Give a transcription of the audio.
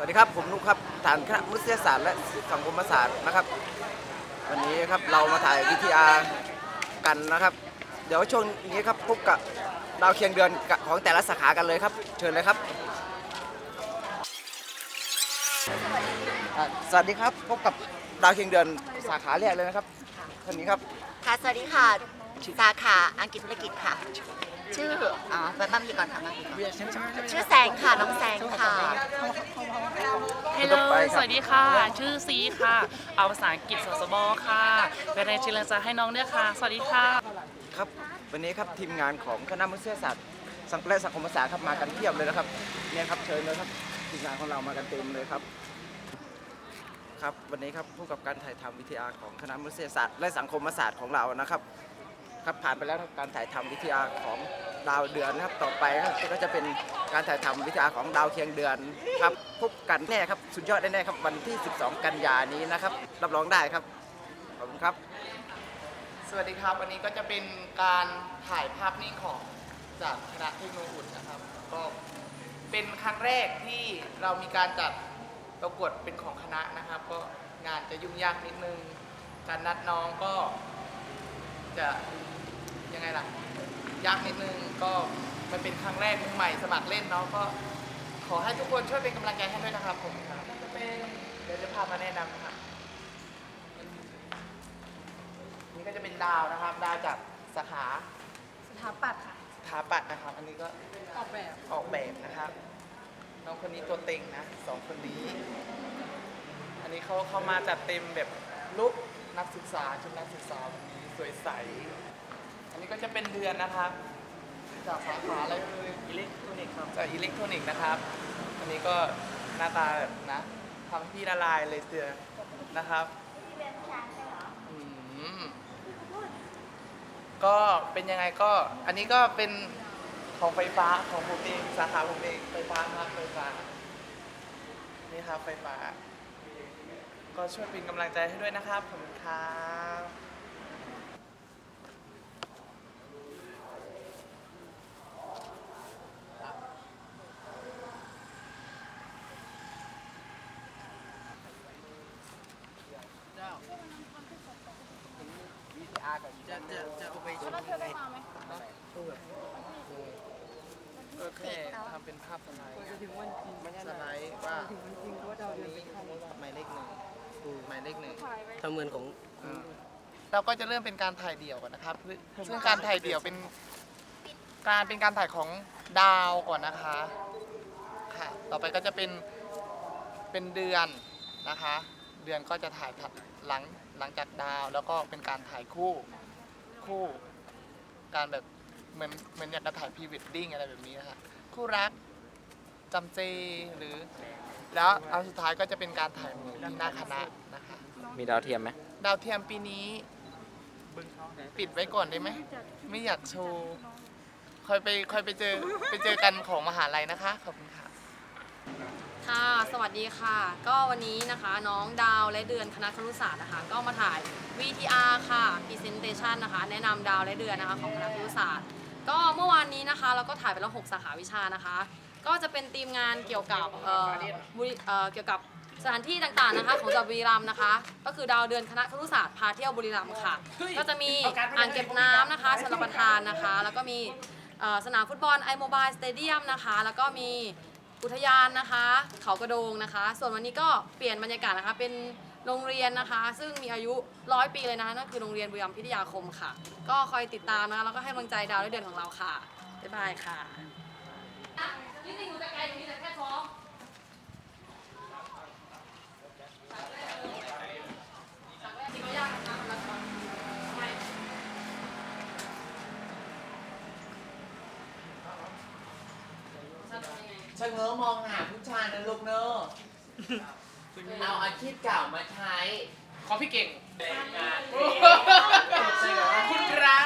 วัสดีครับ ผมนุกครับฐานคณะมนุษยศาสตร์และสังคมศาสตร์นะครับ วันนี้ครับเรามาถ่ายวิทยากันนะครับ เดี๋ยวช่วงนี้ครับพบกับดาวเคียงเดือนของแต่ละสาขากันเลยครับ เชิญเลยครับอะสวัสดีครับพบกับดาวเคียงเดือนสาขาแรกเลยนะครับท่านนี้ครับ ค่ะ สวัสดีค่ะ สาขาอังกฤษธุรกิจค่ะ ชื่ออ๋อไปบ้างพี่ก่อนค่ะบ้างพี่ก่อนชื่อแสงค่ะน้องแสงค่ะ ฮัลโหล สวัสดีค่ะ ชื่อซีค่ะ เอาภาษาอังกฤษสสบค่ะ เป็นแรงเชียร์แรงใจให้น้องด้วยค่ะ สวัสดีค่ะ ครับ วันนี้ครับทีมงานของคณะมนุษยศาสตร์สังและสังคมศาสตร์ครับมากันเพียบเลยนะครับเนี่ยครับเชิญเลยครับทีมงานของเรามากันเต็มเลยครับครับ วันนี้ครับผู้กับการถ่ายทำวิทยาของคณะมนุษยศาสตร์และสังคมศาสตร์ของเรานะครับ ครับผ่านไปแล้วการถ่ายทำวิทยาของดาวเดือนนะครับต่อไปครับก็จะเป็นการถ่ายทำวิทยาของดาวเคียงเดือนครับพบกันแน่ครับสุดยอดแน่ๆครับวันที่ 12 กันยานี้นะครับ รับรองได้ครับขอบคุณครับ สวัสดีครับวันนี้ก็จะเป็นการถ่ายภาพนิ่งของจากคณะเทคโนโลยีนะครับ ก็เป็นครั้งแรกที่เรามีการจัดประกวดเป็นของคณะนะครับ ก็งานจะยุ่งยากนิดนึง การนัดน้องก็ จะยังไงล่ะยากนิดนึงก็มันเป็นครั้งแรกมือใหม่สมัครเล่นเนาะก็ ขอให้ทุกคนช่วยเป็นกำลังใจให้ด้วยนะครับผมครับจะเป็นเดี๋ยวจะพามาแนะนำนะครับนี่ก็จะเป็นดาวนะครับ ดาวจากสาขาสถาปัตย์ค่ะสถาปัตย์นะครับ อันนี้ก็ออกแบบออกแบบนะครับ น้องคนนี้ตัวเต็งนะสองคนนี้ อันนี้เขาเขามาจัดเต็มแบบลุกนักศึกษาชุดนักศึกษาวันนี้ สวยใส อันนี้ก็จะเป็นเดือนนะครับจากสาขาอะไรเอ่ยอิเล็กทรอนิกส์ครับจากอิเล็กทรอนิกส์นะครับ อันนี้ก็หน้าตาแบบนะทำให้พี่ละลายเลยเสือนะครับอืมก็เป็นยังไงก็อันนี้ก็เป็นของไฟฟ้าของผมเองสาขาผมเองไฟฟ้าครับไฟฟ้านี่ครับไฟฟ้า ก็ช่วยเป็นกำลังใจให้ด้วยนะครับผมครับ ก็แค่ทำเป็นภาพสไลด์สไลด์ว่าตรงนี้หมายเลขหนึ่งหมายเลขหนึ่งทำเหมือนของอ่าเราก็จะเริ่มเป็นการถ่ายเดี่ยวก่อนนะครับ ซึ่งการถ่ายเดี่ยวเป็นการเป็นการถ่ายของดาวก่อนนะคะ ค่ะ ต่อไปก็จะเป็นเป็นเดือนนะคะ เดือนก็จะถ่ายถัดหลัง หลังจากดาวแล้วก็เป็นการถ่ายคู่คู่การแบบเหมือนเหมือนอยากจะถ่ายพรีเวดดิ้งอะไรแบบนี้นะคะคู่รักจำเจหรือ แล้วเอาสุดท้ายก็จะเป็นการถ่ายหมู่ที่หน้าคณะนะคะมีดาวเทียมไหมดาวเทียมปีนี้ ปิดไว้ก่อนได้ไหม ไม่อยากโชว์คอยไปคอยไปเจอไปเจอกันของมหาลัยนะคะ ขอบคุณค่ะ ค่ะ สวัสดีค่ะ ก็วันนี้นะคะน้องดาวและเดือนคณะครุศาสตร์นะคะ ก็มาถ่าย VTR ค่ะ Presentation นะคะ แนะนำดาวและเดือนนะคะของคณะครุศาสตร์ ก็เมื่อวานนี้นะคะ เราก็ถ่ายไปแล้ว6สาขาวิชานะคะ ก็จะเป็นทีมงานเกี่ยวกับเอ่อบุรีเอ่อเกี่ยวกับสถานที่ต่างๆนะคะของจังหวัดบุรีรัมย์นะคะ ก็คือดาวเดือนคณะครุศาสตร์พาเที่ยวบุรีรัมย์ค่ะ ก็จะมีอ่างเก็บน้ำนะคะชลประทานนะคะ แล้วก็มีเอ่อสนามฟุตบอลไอโมบายสเตเดียมนะคะ แล้วก็มี อุทยานนะคะ เขากระโดงนะคะ ส่วนวันนี้ก็เปลี่ยนบรรยากาศนะคะ เป็นโรงเรียนนะคะ ซึ่งมีอายุร้อยปีเลยนะคะนั่นคือโรงเรียนบุรีรัมย์พิทยาคมค่ะ ก็คอยติดตามนะคะแล้วก็ให้กำลังใจดาวด้วยเดือนของเราค่ะบ๊ายบายค่ะนี่จริงหูจะไกลอยู่นี่แต่แค่ท้องจริงก็ยากนะคะสำหรับเราทำไม ชะเง้อมองหาผู้ชายนะลูกเนอะเอาอาชีพเก่ามาใช้ขอพี่เก่งคุณพระ